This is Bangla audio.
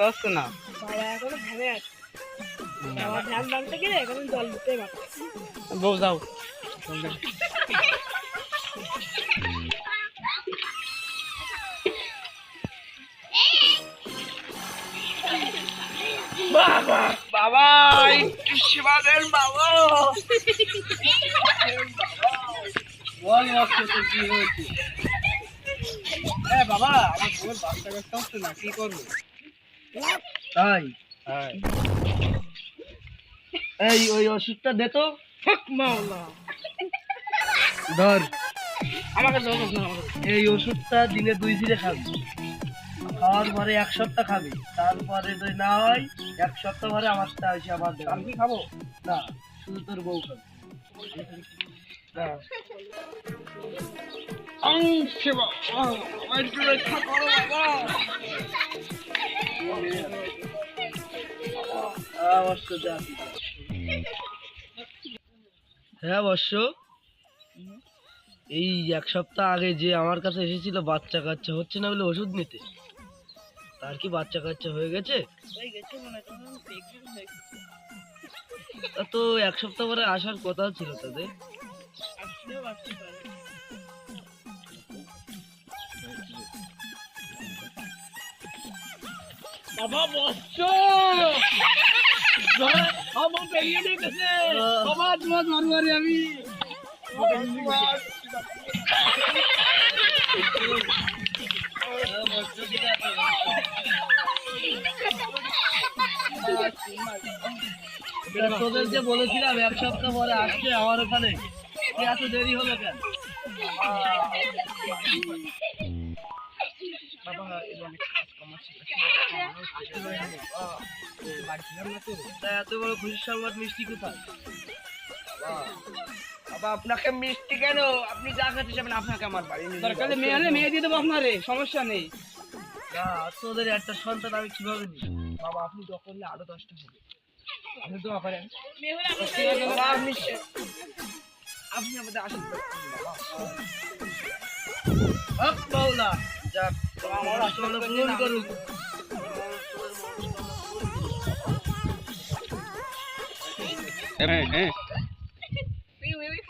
হচ্ছে না। বাবা এখনও ধ্যানে আছে। বাবা ধ্যান ভাঙতে গেলে এখন জল দিতে পারছে বউ যাও। বাবা বাবা একটু বাবা। বল বাচ্চা কি হয়েছে? হ্যাঁ বাবা আমার বউয়ের বাচ্চা কাচ্চা হচ্ছে না কি করব? তাই? হ্যাঁ। এই ওই ওষুধটা দে তো। মাওলা। ধর। আমাকে দাও না এই ওষুধটা দিনে দুই দিনে খাবি। খাওয়ার পরে এক সপ্তাহ খাবি। তারপরে যদি না হয় এক সপ্তাহ পরে আমার তা এসে আবার আমি কি খাব? না শুধু তোর বউ খাবে। বাবা। হ্যাঁ, অবশ্য। হ্যাঁ এই এক সপ্তাহ আগে যে আমার কাছে এসেছিল বাচ্চা কাচ্চা হচ্ছে না বলে ওষুধ নিতে। তার কি বাচ্চা কাচ্চা হয়ে গেছে? তো এক সপ্তাহ পরে আসার কথা ছিল তাদের। বাবা আমার পেরিয়ে গেছে। বাবা তোমার মারবারে আমি। তোদের যে বলেছিলাম এক সপ্তাহ পরে আসছে আমার ওখানে। এত দেরি হবে কেন? বাবা এর অনেক কাজ কম বাড়ি ছিলাম না তো তা এত বড় খুশির সংবাদ মিষ্টি কোথায়? বাবা আপনাকে মিষ্টি কেন? আপনি যা খেতে যাবেন আপনাকে আমার বাড়ি দরকার মেয়ে হলে মেয়ে দিয়ে দেবো আপনারে সমস্যা নেই। না তোদের একটা সন্তান আমি কীভাবে নিই বাবা আপনি দোয়া করলে আরও দশটা হবে। আপনি দোয়া করেন। আপনি আপনি আমাদের আশীর্বাদ করুন, বাবা। হক মাওলা যাক। Eh, eh. Wih, wih, wih,